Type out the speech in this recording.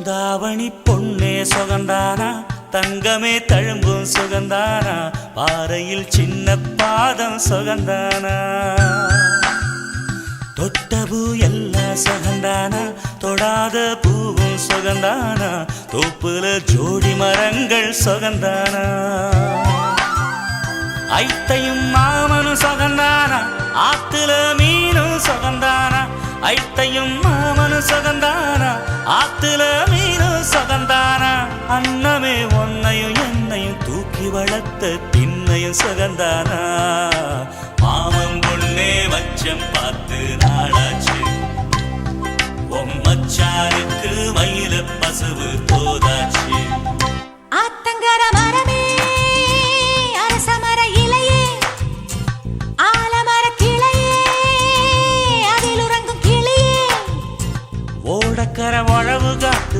தாவணி பொன்னே சுகந்தானா? தங்கமே தழும்பும் சுகந்தானா? பாறையில் சின்ன பாதம் சுகந்தானா? தொட்டபூ எல்லாம் சுகந்தானா? தொடாத பூவும் சுகந்தானா? தோப்புல ஜோடி மரங்கள் சுகந்தானா? ஐத்தையும் மாமனும் சுகந்தானா? ஆத்துல மீனும் சுகந்தானா? ஐத்தையும் மாமனும் சுகந்தானா? ஆத்துல தூக்கி வளர்த்த திண்ணையும் சுகந்தானா? மாமம் பொண்ணே வச்சம் பார்த்து நாளாச்சு. உம்மச்சாருக்கு மயில பசுவு போதாச்சு. ஆத்தங்கர மரமே அரசமர இலையே ஆலமர காத்து